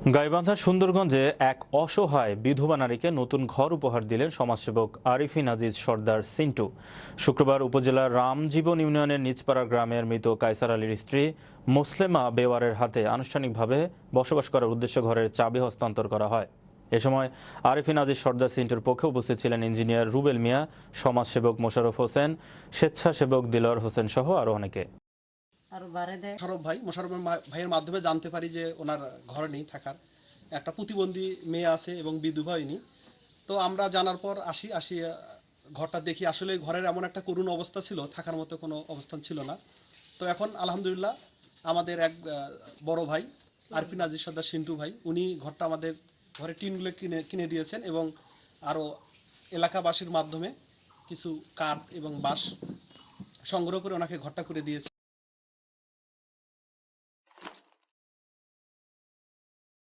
গাইবান্ধার সুন্দরগঞ্জে এক অসহায় বিধবা নারীকে নতুন ঘর উপহার দিলেন সমাজসেবক আরিফিন আজিজ সর্দার সিন্টু। শুক্রবার উপজেলার রামজীবন ইউনিয়নের নিচপাড়া গ্রামের মৃত কায়সার আলীর স্ত্রী মুসলেমা বেওয়ারের হাতে আনুষ্ঠানিকভাবে বসবাস করার উদ্দেশ্যে ঘরের চাবি হস্তান্তর করা হয়। এ সময় আরিফিন আজিজ সর্দার সিন্টুর পক্ষে উপস্থিত ছিলেন ইঞ্জিনিয়ার রুবেল মিয়া, সমাজসেবক মোশাররফ হোসেন, স্বেচ্ছাসেবক দিলওয়ার হোসেন সহ আরও অনেকে। ঘর আলহামদুলিল্লাহ আমাদের এক বড় ভাই আরপি নাজির সর্দার সিন্টু ভাই, উনি ঘরটা আমাদের ঘরের টিনগুলো কিনে কিনে দিয়েছেন এবং আরও এলাকাবাসীর মাধ্যমে কিছু কাঠ এবং বাঁশ সংগ্রহ করে ওনাকে ঘরটা করে দিয়েছে